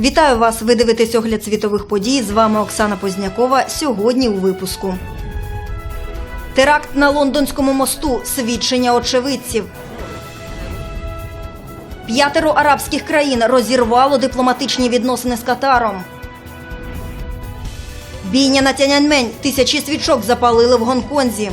Вітаю вас! Ви дивитесь огляд світових подій. З вами Оксана Познякова. Сьогодні у випуску. Теракт на лондонському мосту. Свідчення очевидців. П'ятеро арабських країн розірвало дипломатичні відносини з Катаром. Бійня на Тяньаньмень. Тисячі свічок запалили в Гонконзі.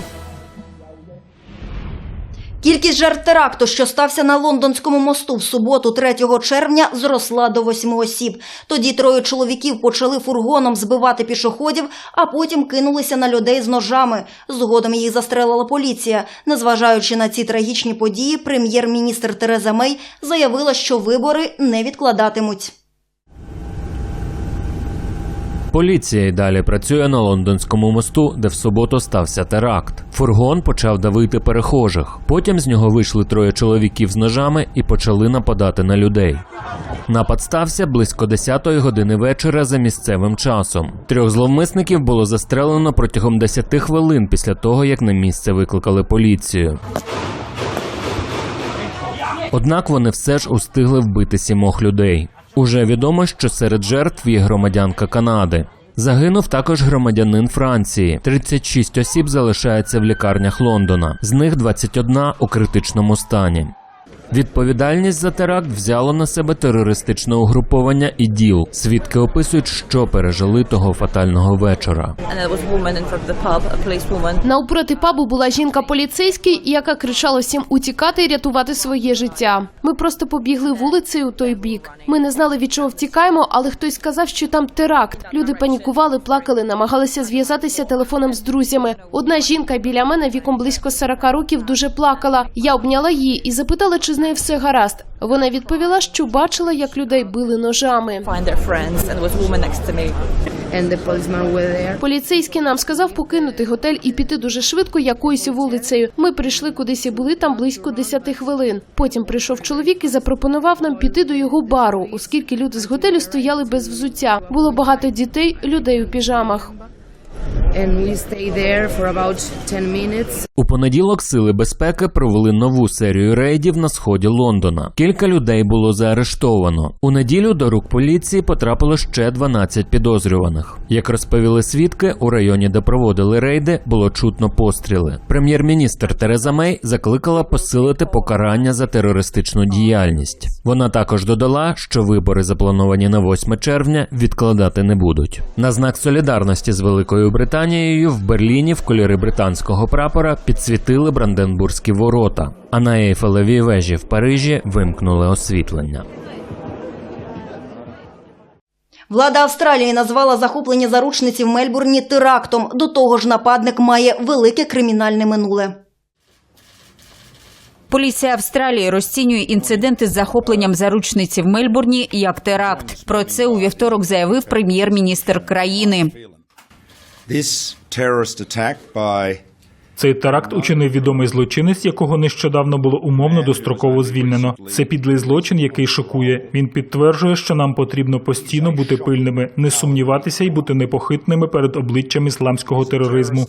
Кількість жертв теракту, що стався на лондонському мосту в суботу, 3 червня, зросла до восьми осіб. Тоді троє чоловіків почали фургоном збивати пішоходів, а потім кинулися на людей з ножами. Згодом їх застрелила поліція. Незважаючи на ці трагічні події, прем'єр-міністр Тереза Мей заявила, що вибори не відкладатимуть. Поліція й далі працює на лондонському мосту, де в суботу стався теракт. Фургон почав давити перехожих. Потім з нього вийшли троє чоловіків з ножами і почали нападати на людей. Напад стався близько 10-ї години вечора за місцевим часом. Трьох зловмисників було застрелено протягом 10 хвилин після того, як на місце викликали поліцію. Однак вони все ж устигли вбити сімох людей. Уже відомо, що серед жертв є громадянка Канади. Загинув також громадянин Франції. 36 осіб залишається в лікарнях Лондона, з них 21 у критичному стані. Відповідальність за теракт взяло на себе терористичне угруповання ІДІЛ. Свідки описують, що пережили того фатального вечора. Навпроти пабу була жінка поліцейський, яка кричала всім утікати і рятувати своє життя. Ми просто побігли вулицею у той бік. Ми не знали від чого втікаємо, але хтось сказав, що там теракт. Люди панікували, плакали, намагалися зв'язатися телефоном з друзями. Одна жінка біля мене віком близько 40 років дуже плакала. Я обняла її і запитала, чи з нею все гаразд. Вона відповіла, що бачила, як людей били ножами. Поліцейський нам сказав покинути готель і піти дуже швидко якоюсь вулицею. Ми прийшли кудись і були там близько 10 хвилин. Потім прийшов чоловік і запропонував нам піти до його бару, оскільки люди з готелю стояли без взуття. Було багато дітей, людей у піжамах. And we stayed there for about 10 minutes. У понеділок сили безпеки провели нову серію рейдів на сході Лондона. Кілька людей було заарештовано. У неділю до рук поліції потрапило ще 12 підозрюваних. Як розповіли свідки, у районі, де проводили рейди, було чутно постріли. Прем'єр-міністр Тереза Мей закликала посилити покарання за терористичну діяльність. Вона також додала, що вибори, заплановані на 8 червня, відкладати не будуть. На знак солідарності з Великою Британією в Берліні в кольори британського прапора підсвітили Бранденбурзькі ворота, а на Ейфелевій вежі в Парижі вимкнули освітлення. Влада Австралії назвала захоплення заручниці в Мельбурні терактом. До того ж, нападник має велике кримінальне минуле. Поліція Австралії розцінює інциденти з захопленням заручниці в Мельбурні як теракт. Про це у вівторок заявив прем'єр-міністр країни. Цей теракт учинив відомий злочинець, якого нещодавно було умовно достроково звільнено. Це підлий злочин, який шокує. Він підтверджує, що нам потрібно постійно бути пильними, не сумніватися і бути непохитними перед обличчям ісламського тероризму.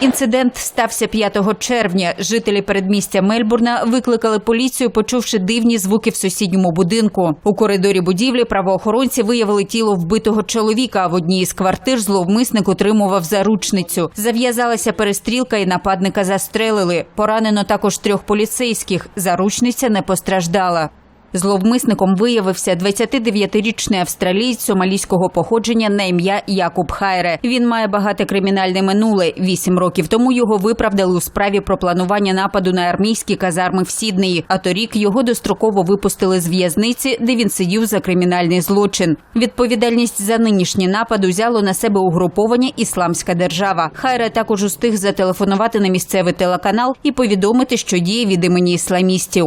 Інцидент стався 5 червня. Жителі передмістя Мельбурна викликали поліцію, почувши дивні звуки в сусідньому будинку. У коридорі будівлі правоохоронці виявили тіло вбитого чоловіка. В одній із квартир зловмисник утримував заручницю. Зав'язалася перестрілка, і нападника застрелили. Поранено також трьох поліцейських. Заручниця не постраждала. Зловмисником виявився 29-річний австралієць сомалійського походження на ім'я Якуб Хайре. Він має багате кримінальне минуле. Вісім років тому його виправдали у справі про планування нападу на армійські казарми в Сіднеї. А торік його достроково випустили з в'язниці, де він сидів за кримінальний злочин. Відповідальність за нинішній напад узяло на себе угруповання Ісламська держава. Хайре також устиг зателефонувати на місцевий телеканал і повідомити, що діє від імені ісламістів.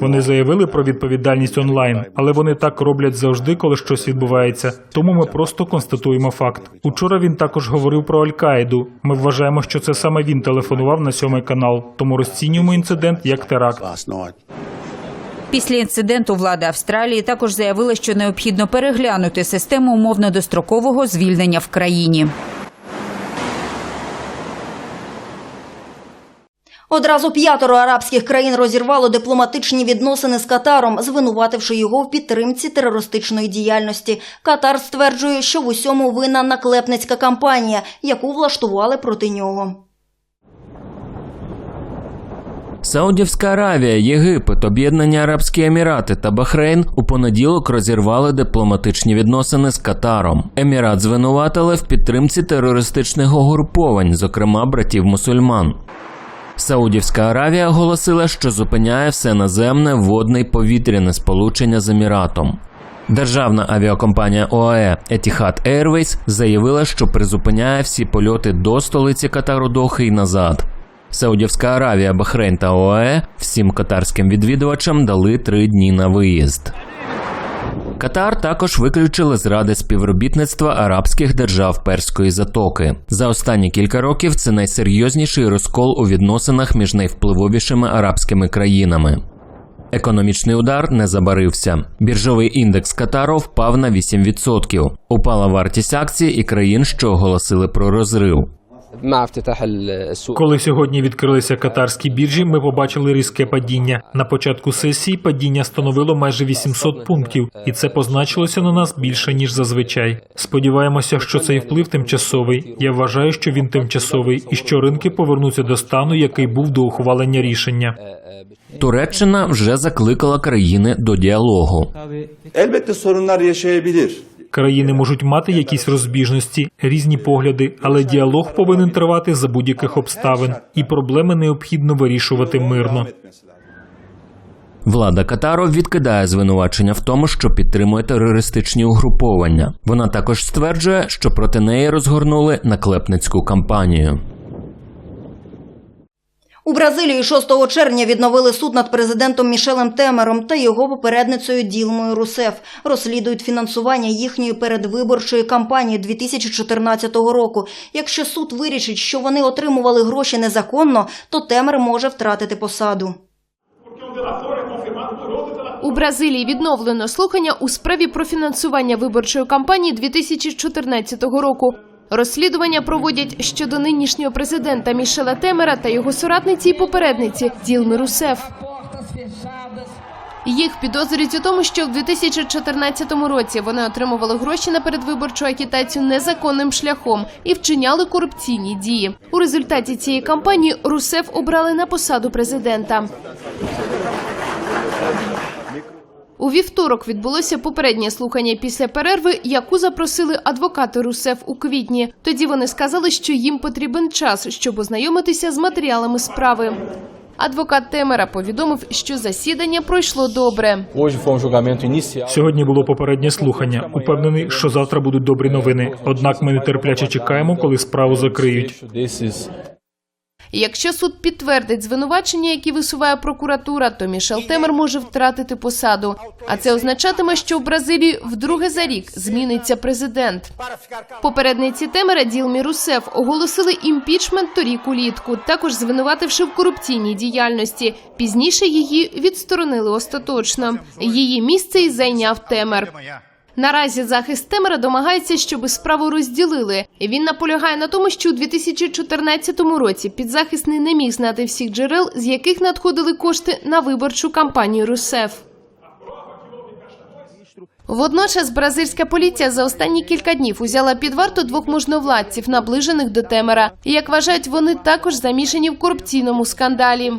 Вони заявили про відповідальність онлайн, але вони так роблять завжди, коли щось відбувається. Тому ми просто констатуємо факт. Учора він також говорив про Аль-Каїду. Ми вважаємо, що це саме він телефонував на сьомий канал, тому розцінюємо інцидент як теракт. Після інциденту влада Австралії також заявила, що необхідно переглянути систему умовно-дострокового звільнення в країні. Одразу п'ятеро арабських країн розірвало дипломатичні відносини з Катаром, звинувативши його в підтримці терористичної діяльності. Катар стверджує, що в усьому винна наклепницька кампанія, яку влаштували проти нього. Саудівська Аравія, Єгипет, Об'єднані Арабські Емірати та Бахрейн у понеділок розірвали дипломатичні відносини з Катаром. Емірат звинуватили в підтримці терористичних угруповань, зокрема братів мусульман. Саудівська Аравія оголосила, що зупиняє все наземне, водне й повітряне сполучення з Еміратом. Державна авіакомпанія ОАЕ Etihad Airways заявила, що призупиняє всі польоти до столиці Катару Дохи й назад. Саудівська Аравія, Бахрейн та ОАЕ всім катарським відвідувачам дали три дні на виїзд. Катар також виключили з ради співробітництва арабських держав Перської затоки. За останні кілька років це найсерйозніший розкол у відносинах між найвпливовішими арабськими країнами. Економічний удар не забарився. Біржовий індекс Катару впав на 8%. Упала вартість акцій і країн, що оголосили про розрив. Коли сьогодні відкрилися катарські біржі, ми побачили різке падіння. На початку сесії падіння становило майже 800 пунктів, і це позначилося на нас більше ніж зазвичай. Сподіваємося, що цей вплив тимчасовий. Я вважаю, що він тимчасовий, і що ринки повернуться до стану, який був до ухвалення рішення. Туреччина вже закликала країни до діалогу. Країни можуть мати якісь розбіжності, різні погляди, але діалог повинен тривати за будь-яких обставин, і проблеми необхідно вирішувати мирно. Влада Катару відкидає звинувачення в тому, що підтримує терористичні угруповання. Вона також стверджує, що проти неї розгорнули наклепницьку кампанію. У Бразилії 6 червня відновили суд над президентом Мішелем Темером та його попередницею Ділмою Русеф. Розслідують фінансування їхньої передвиборчої кампанії 2014 року. Якщо суд вирішить, що вони отримували гроші незаконно, то Темер може втратити посаду. У Бразилії відновлено слухання у справі про фінансування виборчої кампанії 2014 року. Розслідування проводять щодо нинішнього президента Мішела Темера та його соратниці і попередниці Ділми Русеф. Їх підозрюють у тому, що в 2014 році вони отримували гроші на передвиборчу агітацію незаконним шляхом і вчиняли корупційні дії. У результаті цієї кампанії Русеф обрали на посаду президента. У вівторок відбулося попереднє слухання після перерви, яку запросили адвокати Русеф у квітні. Тоді вони сказали, що їм потрібен час, щоб ознайомитися з матеріалами справи. Адвокат Темера повідомив, що засідання пройшло добре. Um. Сьогодні було попереднє слухання. Упевнений, що завтра будуть добрі новини. Однак ми нетерпляче чекаємо, коли справу закриють. Якщо суд підтвердить звинувачення, які висуває прокуратура, то Мішел Темер може втратити посаду. А це означатиме, що в Бразилії вдруге за рік зміниться президент. Попередниці Темера Ділмі Русеф оголосили імпічмент торік улітку, також звинувативши в корупційній діяльності. Пізніше її відсторонили остаточно. Її місце й зайняв Темер. Наразі захист Темера домагається, щоб справу розділили. Він наполягає на тому, що у 2014 році підзахисний не міг знати всіх джерел, з яких надходили кошти на виборчу кампанію Русеф. Водночас бразильська поліція за останні кілька днів узяла під варту двох можновладців, наближених до Темера. І як вважають, вони також замішані в корупційному скандалі.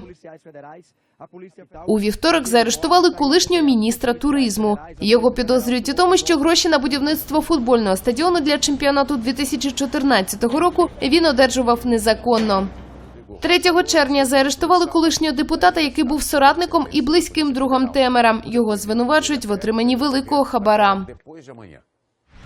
У вівторок заарештували колишнього міністра туризму. Його підозрюють у тому, що гроші на будівництво футбольного стадіону для чемпіонату 2014 року він одержував незаконно. 3 червня заарештували колишнього депутата, який був соратником і близьким другом Темера. Його звинувачують в отриманні великого хабара.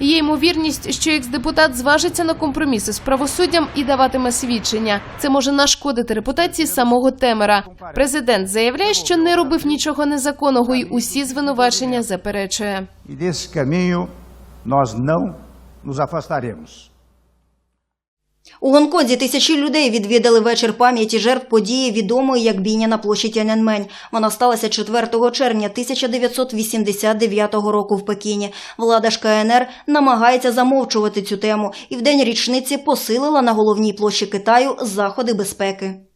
Є ймовірність, що екс-депутат зважиться на компроміси з правосуддям і даватиме свідчення. Це може нашкодити репутації самого Темера. Президент заявляє, що не робив нічого незаконного, і усі звинувачення заперечує. E камію nós não nos afastaremos. У Гонконзі тисячі людей відвідали вечір пам'яті жертв події, відомої як бійня на площі Тяньаньмень. Вона сталася 4 червня 1989 року в Пекіні. Влада ж КНР намагається замовчувати цю тему і в день річниці посилила на головній площі Китаю заходи безпеки.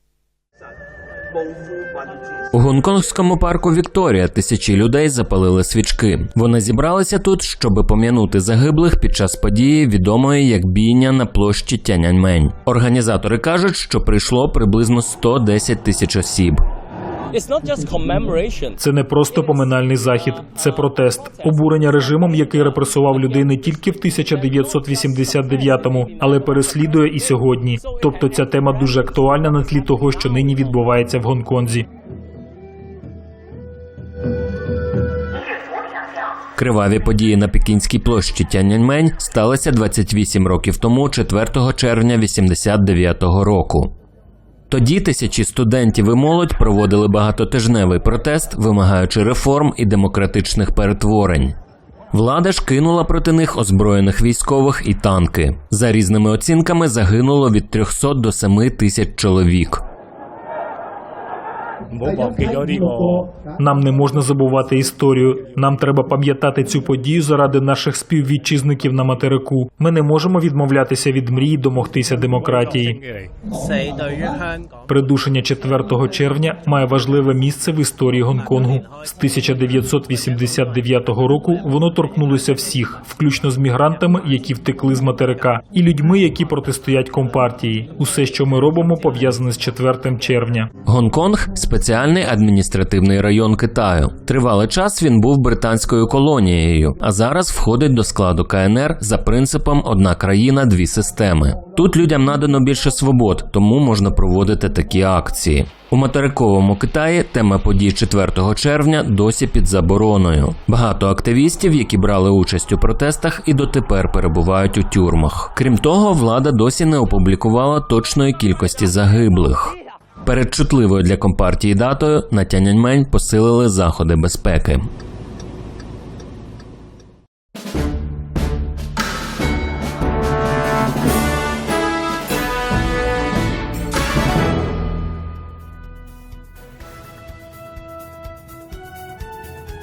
У гонконгському парку Вікторія тисячі людей запалили свічки. Вони зібралися тут, щоби пом'янути загиблих під час події, відомої як бійня на площі Тяньаньмень. Організатори кажуть, що прийшло приблизно 110 тисяч осіб. Це не просто поминальний захід, це протест, обурення режимом, який репресував людей не тільки в 1989-му, але переслідує і сьогодні. Тобто ця тема дуже актуальна на тлі того, що нині відбувається в Гонконзі. Криваві події на Пекінській площі Тяньаньмень сталися 28 років тому, 4 червня 89-го року. Тоді тисячі студентів і молодь проводили багатотижневий протест, вимагаючи реформ і демократичних перетворень. Влада ж кинула проти них озброєних військових і танки. За різними оцінками загинуло від 300 до 7 тисяч чоловік. Нам не можна забувати історію. Нам треба пам'ятати цю подію заради наших співвітчизників на материку. Ми не можемо відмовлятися від мрії домогтися демократії. Придушення 4 червня має важливе місце в історії Гонконгу. З 1989 року воно торкнулося всіх, включно з мігрантами, які втекли з материка, і людьми, які протистоять компартії. Усе, що ми робимо, пов'язане з 4 червня. Гонконг спеціальний адміністративний район Китаю. Тривалий час він був британською колонією, а зараз входить до складу КНР за принципом одна країна, дві системи. Тут людям надано більше свобод, тому можна проводити такі акції. У материковому Китаї тема подій 4 червня досі під забороною. Багато активістів, які брали участь у протестах, і дотепер перебувають у тюрмах. Крім того, влада досі не опублікувала точної кількості загиблих. Перед чутливою для компартії датою на Тяньаньмень посилили заходи безпеки.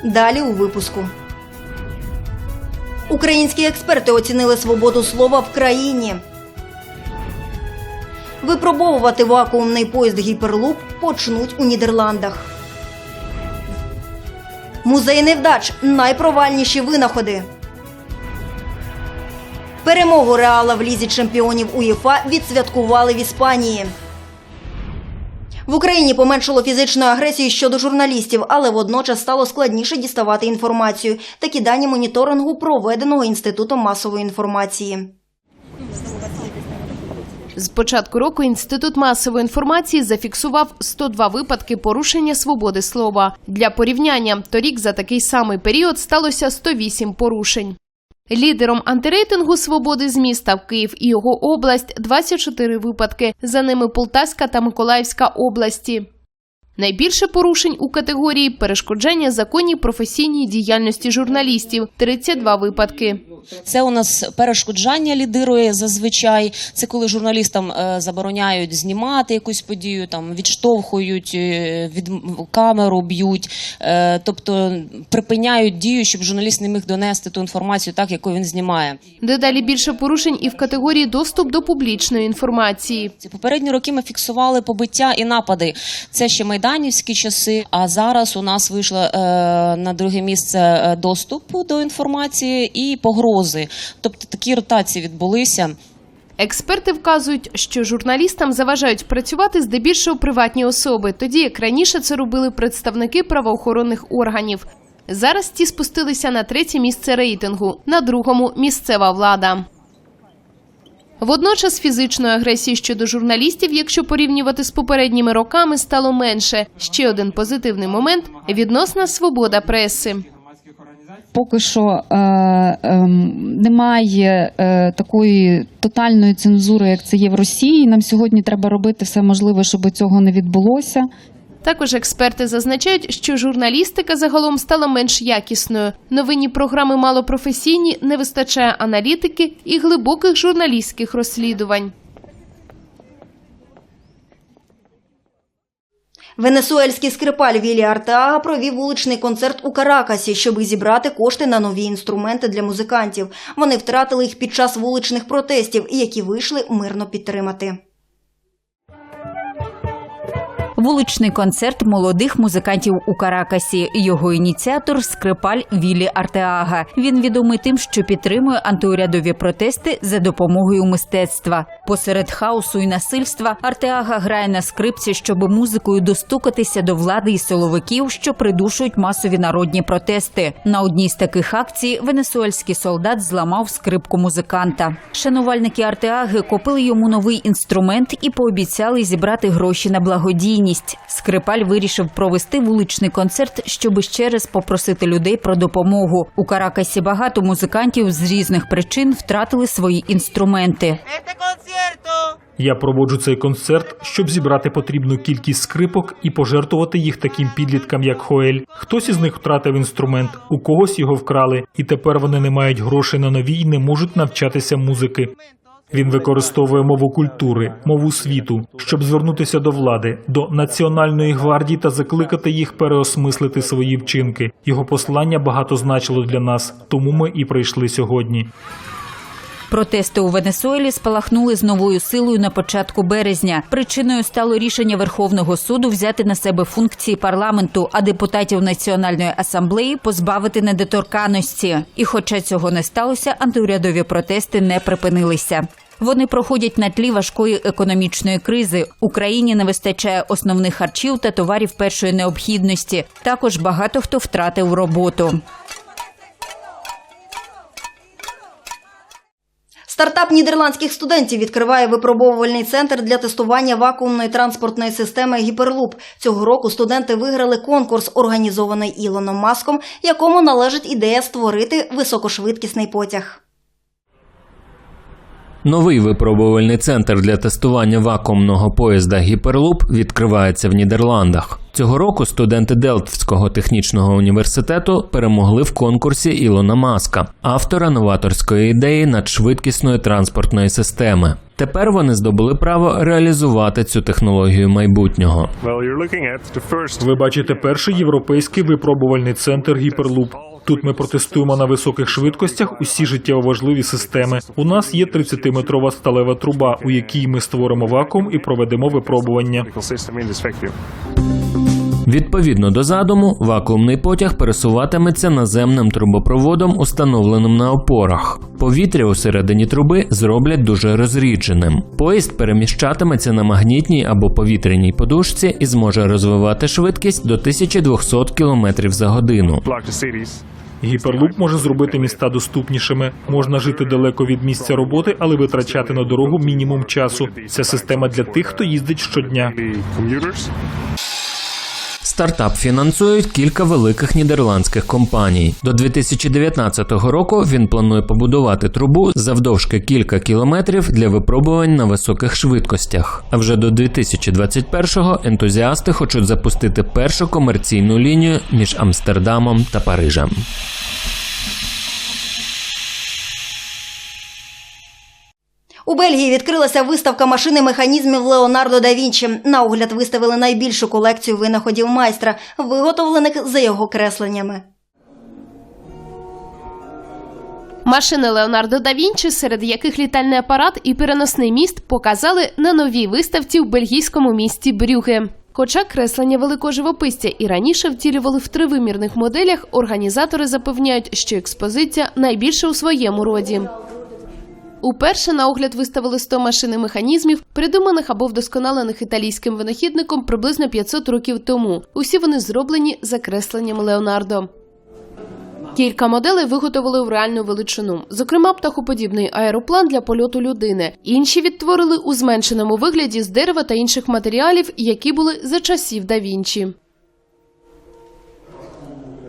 Далі у випуску. Українські експерти оцінили свободу слова в країні. Випробовувати вакуумний поїзд гіперлуп почнуть у Нідерландах. Музей невдач найпровальніші винаходи. Перемогу Реала в лізі чемпіонів УЄФА відсвяткували в Іспанії. В Україні поменшало фізичної агресії щодо журналістів, але водночас стало складніше діставати інформацію. Такі дані моніторингу проведеного інститутом масової інформації. З початку року інститут масової інформації зафіксував 102 випадки порушення свободи слова. Для порівняння торік за такий самий період сталося 108 порушень. Лідером антирейтингу свободи ЗМІ став Київ і його область 24 випадки. За ними Полтавська та Миколаївська області. Найбільше порушень у категорії перешкодження законній професійній діяльності журналістів 32 випадки. Це у нас перешкоджання лідирує зазвичай. Це коли журналістам е, забороняють знімати якусь подію, там відштовхують е, від камеру, б'ють, е, тобто припиняють дію, щоб журналіст не міг донести ту інформацію, так яку він знімає. Дедалі більше порушень і в категорії доступ до публічної інформації. Попередні роки ми фіксували побиття і напади. Це ще майданівські часи. А зараз у нас вийшло е, на друге місце е, доступ до інформації і погрози. Тобто такі ротації відбулися. Експерти вказують, що журналістам заважають працювати здебільшого приватні особи, тоді як раніше це робили представники правоохоронних органів. Зараз ті спустилися на третє місце рейтингу, на другому місцева влада. Водночас фізичної агресії щодо журналістів, якщо порівнювати з попередніми роками, стало менше. Ще один позитивний момент відносна свобода преси. Поки що е, е, немає е, такої тотальної цензури, як це є в Росії. Нам сьогодні треба робити все можливе, щоб цього не відбулося. Також експерти зазначають, що журналістика загалом стала менш якісною. Новинні програми малопрофесійні, не вистачає аналітики і глибоких журналістських розслідувань. Венесуельський скрипаль Вілі Артеага провів вуличний концерт у Каракасі, щоб зібрати кошти на нові інструменти для музикантів. Вони втратили їх під час вуличних протестів, які вийшли мирно підтримати. Вуличний концерт молодих музикантів у Каракасі. Його ініціатор скрипаль Вілі Артеага. Він відомий тим, що підтримує антиурядові протести за допомогою мистецтва. Посеред хаосу і насильства Артеага грає на скрипці, щоб музикою достукатися до влади і силовиків, що придушують масові народні протести. На одній з таких акцій венесуельський солдат зламав скрипку музиканта. Шанувальники Артеаги купили йому новий інструмент і пообіцяли зібрати гроші на благодійність. Скрипаль вирішив провести вуличний концерт, щоб ще раз попросити людей про допомогу. У Каракасі багато музикантів з різних причин втратили свої інструменти. Я проводжу цей концерт, щоб зібрати потрібну кількість скрипок і пожертвувати їх таким підліткам, як Хоель. Хтось із них втратив інструмент, у когось його вкрали, і тепер вони не мають грошей на нові і не можуть навчатися музики. Він використовує мову культури, мову світу, щоб звернутися до влади, до національної гвардії та закликати їх переосмислити свої вчинки. Його послання багато значило для нас, тому ми і прийшли сьогодні. Протести у Венесуелі спалахнули з новою силою на початку березня. Причиною стало рішення Верховного суду взяти на себе функції парламенту, а депутатів Національної асамблеї позбавити недоторканності. І, хоча цього не сталося, антиурядові протести не припинилися. Вони проходять на тлі важкої економічної кризи. Україні не вистачає основних харчів та товарів першої необхідності. Також багато хто втратив роботу. Стартап нідерландських студентів відкриває випробовувальний центр для тестування вакуумної транспортної системи Гіперлуп. Цього року студенти виграли конкурс, організований Ілоном Маском, якому належить ідея створити високошвидкісний потяг. Новий випробувальний центр для тестування вакуумного поїзда Гіперлуп відкривається в Нідерландах. Цього року студенти Делфтського технічного університету перемогли в конкурсі Ілона Маска, автора новаторської ідеї надшвидкісної транспортної системи. Тепер вони здобули право реалізувати цю технологію майбутнього. Ви бачите перший європейський випробувальний центр Гіперлуп. Тут ми протестуємо на високих швидкостях усі життєво важливі системи. У нас є 30-метрова сталева труба, у якій ми створимо вакуум і проведемо випробування. Відповідно до задуму, вакуумний потяг пересуватиметься наземним трубопроводом, установленим на опорах. Повітря у середині труби зроблять дуже розрідженим. Поїзд переміщатиметься на магнітній або повітряній подушці і зможе розвивати швидкість до 1200 км за годину. Гіперлуп може зробити міста доступнішими. Можна жити далеко від місця роботи, але витрачати на дорогу мінімум часу. Ця система для тих, хто їздить щодня. Стартап фінансують кілька великих нідерландських компаній. До 2019 року він планує побудувати трубу завдовжки кілька кілометрів для випробувань на високих швидкостях. А вже до 2021-го ентузіасти хочуть запустити першу комерційну лінію між Амстердамом та Парижем. У Бельгії відкрилася виставка машини механізмів Леонардо да Вінчі. На огляд виставили найбільшу колекцію винаходів майстра, виготовлених за його кресленнями. Машини Леонардо да Вінчі, серед яких літальний апарат і переносний міст, показали на новій виставці в бельгійському місті Брюге. Хоча креслення великого живописця і раніше втілювали в тривимірних моделях, організатори запевняють, що експозиція найбільша у своєму роді. Уперше на огляд виставили 100 машин і механізмів, придуманих або вдосконалених італійським винахідником приблизно 500 років тому. Усі вони зроблені за кресленням Леонардо. Кілька моделей виготовили в реальну величину, зокрема, птахоподібний аероплан для польоту людини. Інші відтворили у зменшеному вигляді з дерева та інших матеріалів, які були за часів да Вінчі.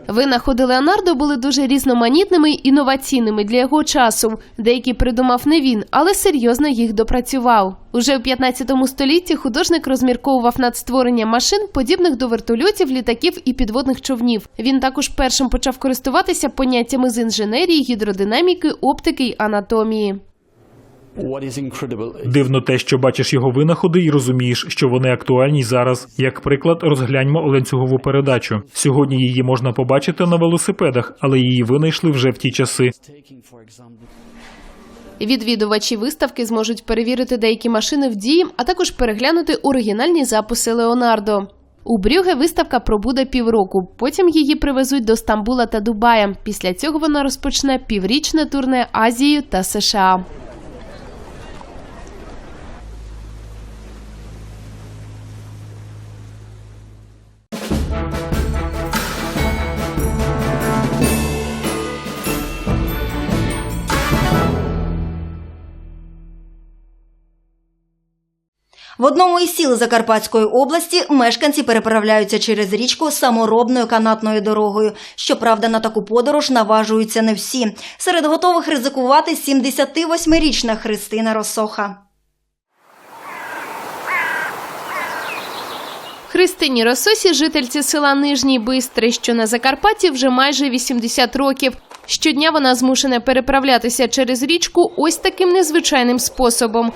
Винаходи Леонардо були дуже різноманітними й інноваційними для його часу. Деякі придумав не він, але серйозно їх допрацював. Уже в 15 столітті художник розмірковував над створенням машин, подібних до вертольотів, літаків і підводних човнів. Він також першим почав користуватися поняттями з інженерії, гідродинаміки, оптики й анатомії. Дивно те, що бачиш його винаходи і розумієш, що вони актуальні зараз. Як приклад, розгляньмо ланцюгову передачу. Сьогодні її можна побачити на велосипедах, але її винайшли вже в ті часи. Відвідувачі виставки зможуть перевірити деякі машини в дії, а також переглянути оригінальні записи Леонардо. У Брюге виставка пробуде півроку. Потім її привезуть до Стамбула та Дубая. Після цього вона розпочне піврічне турне Азією та США. В одному із сіл Закарпатської області мешканці переправляються через річку саморобною канатною дорогою. Щоправда, на таку подорож наважуються не всі. Серед готових ризикувати 78-річна Христина Росоха. Христині Рососі, жительці села Нижній Бистрий, що на Закарпатті, вже майже 80 років. Щодня вона змушена переправлятися через річку ось таким незвичайним способом.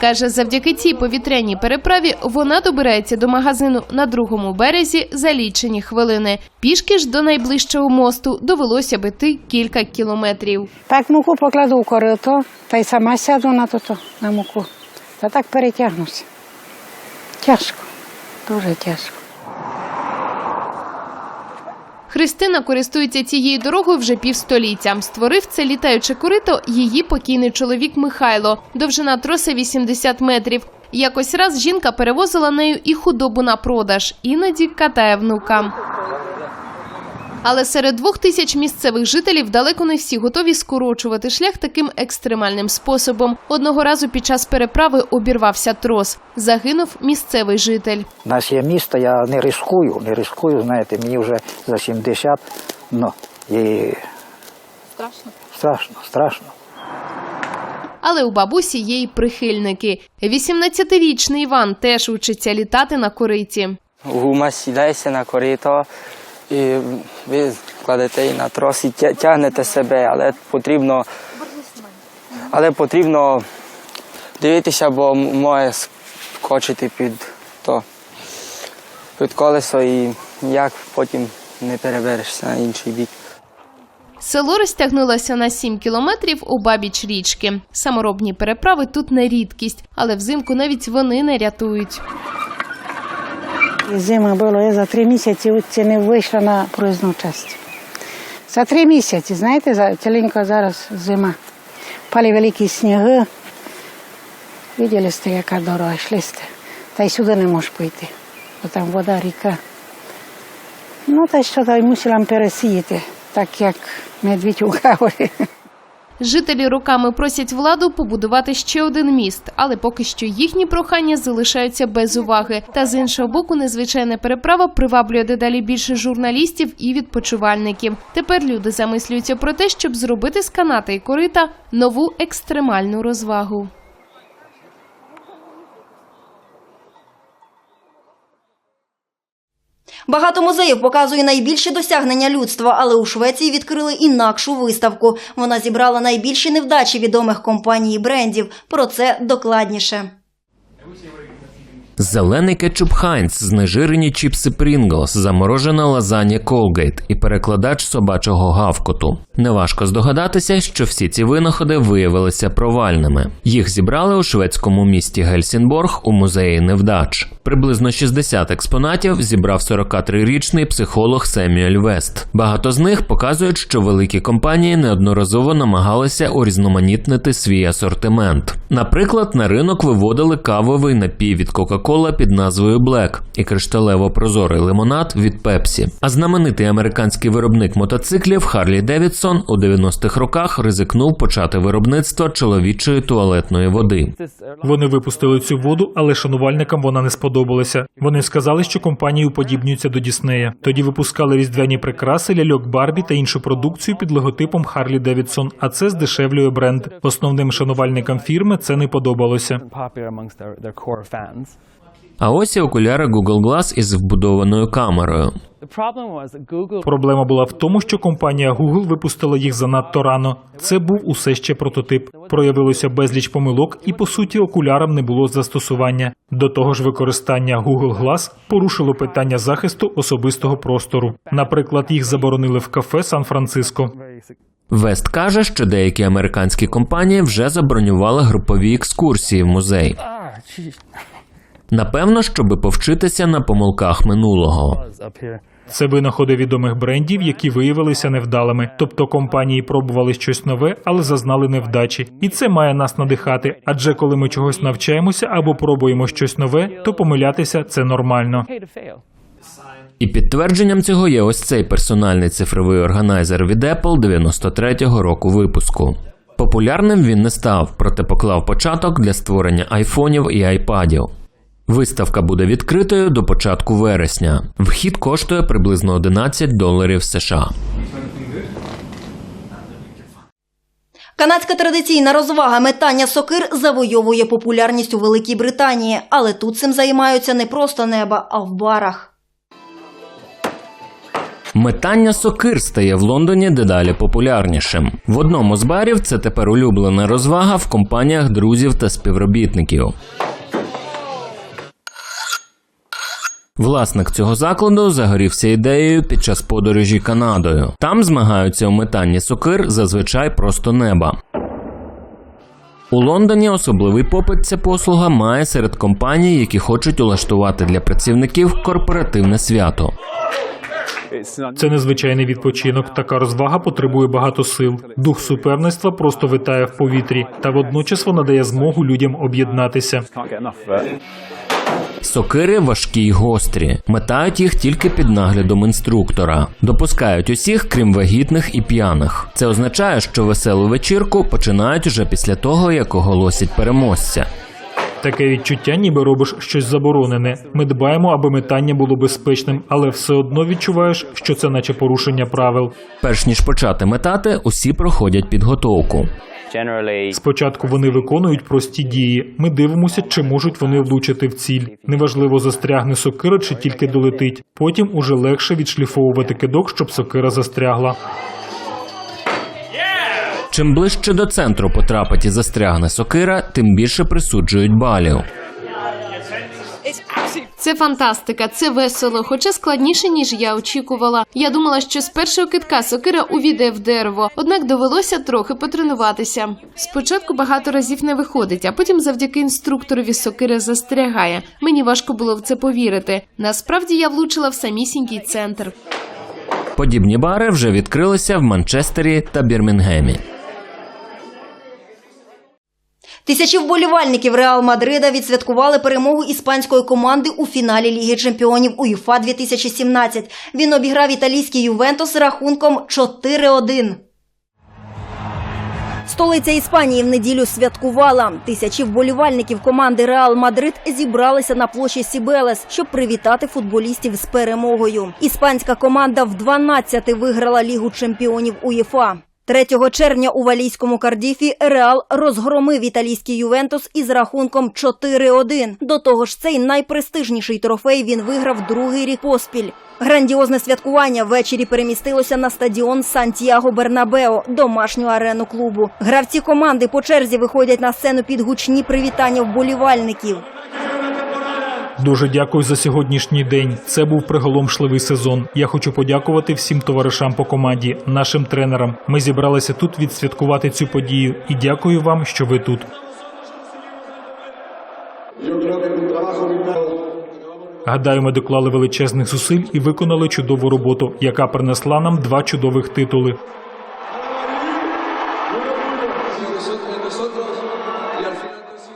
Каже, завдяки цій повітряній переправі вона добирається до магазину на другому березі за лічені хвилини. Пішки ж до найближчого мосту довелося би йти кілька кілометрів. Так муку покладу в корито, та й сама сяду на то, на муку. Та так перетягнуся. Тяжко, дуже тяжко. Христина користується цією дорогою вже півстоліття. Створив це літаюче корито її покійний чоловік Михайло. Довжина троси 80 метрів. Якось раз жінка перевозила нею і худобу на продаж, іноді катає внука. Але серед двох тисяч місцевих жителів далеко не всі готові скорочувати шлях таким екстремальним способом. Одного разу під час переправи обірвався трос. Загинув місцевий житель. У нас є місто, я не рискую, не рискую, знаєте, мені вже за 70, ну, і Страшно. страшно, страшно. Але у бабусі є й прихильники. 18-річний Іван теж учиться літати на кориті. Гума сідається на корито, і ви кладете її на трос і тягнете себе, але потрібно, але потрібно дивитися, бо може скочити під, то, під колесо і ніяк потім не переберешся на інший бік. Село розтягнулося на 7 кілометрів у бабіч річки. Саморобні переправи тут не рідкість, але взимку навіть вони не рятують. Зима було, я за три місяці це не вийшла на проїзну частину. За три місяці, знаєте, ціленько зараз зима. Пали великі сніги. Виділи сте, яка дорога, йшли сте. Та й сюди не можеш пойти, бо там вода, ріка. Ну, та що, та й мусила пересіяти, так як медвідь у кавері. Жителі роками просять владу побудувати ще один міст, але поки що їхні прохання залишаються без уваги. Та з іншого боку, незвичайна переправа приваблює дедалі більше журналістів і відпочивальників. Тепер люди замислюються про те, щоб зробити з каната і корита нову екстремальну розвагу. Багато музеїв показує найбільші досягнення людства, але у Швеції відкрили інакшу виставку. Вона зібрала найбільші невдачі відомих компаній і брендів. Про це докладніше. Зелений кетчуп Хайнц, знежирені чіпси Прінглс, заморожена лазанья Колгейт і перекладач собачого гавкоту. Неважко здогадатися, що всі ці винаходи виявилися провальними. Їх зібрали у шведському місті Гельсінборг у музеї невдач. Приблизно 60 експонатів зібрав 43-річний психолог Семюель Вест. Багато з них показують, що великі компанії неодноразово намагалися урізноманітнити свій асортимент. Наприклад, на ринок виводили кавовий напій від Coca-Cola під назвою Black і кришталево-прозорий лимонад від Pepsi. А знаменитий американський виробник мотоциклів Харлі Девідсон у 90-х роках ризикнув почати виробництво чоловічої туалетної води. Вони випустили цю воду, але шанувальникам вона не сподобалася. Вони сказали, що компанії уподібнюються до Діснея. Тоді випускали різдвяні прикраси, ляльок Барбі та іншу продукцію під логотипом Харлі Девідсон, а це здешевлює бренд. Основним шанувальникам фірми це не подобалося. А ось і окуляри Google Glass із вбудованою камерою. Проблема була в тому, що компанія Google випустила їх занадто рано. Це був усе ще прототип. Проявилося безліч помилок, і по суті окулярам не було застосування. До того ж, використання Google Glass порушило питання захисту особистого простору. Наприклад, їх заборонили в кафе Сан-Франциско. Вест каже, що деякі американські компанії вже забронювали групові екскурсії в музей. Напевно, щоби повчитися на помилках минулого. Це винаходи відомих брендів, які виявилися невдалими. Тобто компанії пробували щось нове, але зазнали невдачі. І це має нас надихати. Адже коли ми чогось навчаємося або пробуємо щось нове, то помилятися це нормально. І підтвердженням цього є ось цей персональний цифровий органайзер від Apple 93-го року випуску. Популярним він не став, проте поклав початок для створення айфонів і айпадів. Виставка буде відкритою до початку вересня. Вхід коштує приблизно 11 доларів США. Канадська традиційна розвага метання сокир завойовує популярність у Великій Британії, але тут цим займаються не просто неба, а в барах. Метання сокир стає в Лондоні дедалі популярнішим. В одному з барів це тепер улюблена розвага в компаніях друзів та співробітників. Власник цього закладу загорівся ідеєю під час подорожі Канадою. Там змагаються у метанні сокир зазвичай просто неба. У Лондоні особливий попит ця послуга має серед компаній, які хочуть улаштувати для працівників корпоративне свято. Це незвичайний відпочинок. Така розвага потребує багато сил. Дух суперництва просто витає в повітрі, та водночас вона дає змогу людям об'єднатися. Сокири важкі й гострі. Метають їх тільки під наглядом інструктора. Допускають усіх, крім вагітних і п'яних. Це означає, що веселу вечірку починають уже після того, як оголосять переможця. Таке відчуття, ніби робиш щось заборонене. Ми дбаємо, аби метання було безпечним, але все одно відчуваєш, що це наче порушення правил. Перш ніж почати метати, усі проходять підготовку. Спочатку вони виконують прості дії. Ми дивимося, чи можуть вони влучити в ціль. Неважливо, застрягне сокира чи тільки долетить. Потім уже легше відшліфовувати кидок, щоб сокира застрягла. Чим ближче до центру потрапить і застрягне сокира, тим більше присуджують балів. Це фантастика, це весело, хоча складніше ніж я очікувала. Я думала, що з першого китка сокира увійде в дерево, однак довелося трохи потренуватися. Спочатку багато разів не виходить, а потім завдяки інструкторові сокира застрягає. Мені важко було в це повірити. Насправді я влучила в самісінький центр. Подібні бари вже відкрилися в Манчестері та Бірмінгемі. Тисячі вболівальників Реал Мадрида відсвяткували перемогу іспанської команди у фіналі Ліги чемпіонів УЄФА 2017. Він обіграв італійський Ювентус рахунком 4-1. Столиця Іспанії в неділю святкувала. Тисячі вболівальників команди Реал Мадрид зібралися на площі Сібелес, щоб привітати футболістів з перемогою. Іспанська команда в 12 виграла Лігу чемпіонів УЄФА. 3 червня у валійському Кардіфі Реал розгромив італійський Ювентус із рахунком 4-1. До того ж, цей найпрестижніший трофей він виграв другий рік поспіль. Грандіозне святкування ввечері перемістилося на стадіон Сантьяго Бернабео, домашню арену клубу. Гравці команди по черзі виходять на сцену під гучні привітання вболівальників. Дуже дякую за сьогоднішній день. Це був приголомшливий сезон. Я хочу подякувати всім товаришам по команді, нашим тренерам. Ми зібралися тут відсвяткувати цю подію. І дякую вам, що ви тут. Гадаю, ми доклали величезних зусиль і виконали чудову роботу, яка принесла нам два чудових титули.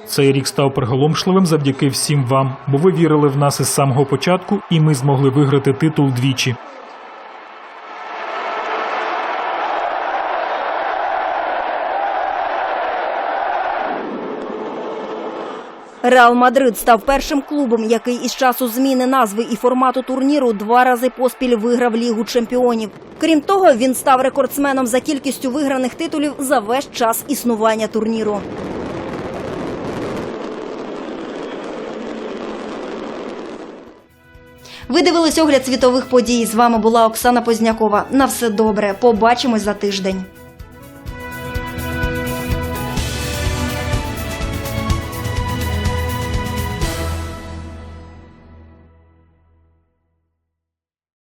Цей рік став приголомшливим завдяки всім вам, бо ви вірили в нас із самого початку, і ми змогли виграти титул двічі. Реал Мадрид став першим клубом, який із часу зміни назви і формату турніру два рази поспіль виграв Лігу чемпіонів. Крім того, він став рекордсменом за кількістю виграних титулів за весь час існування турніру. Ви дивились огляд світових подій. З вами була Оксана Познякова. На все добре. Побачимось за тиждень.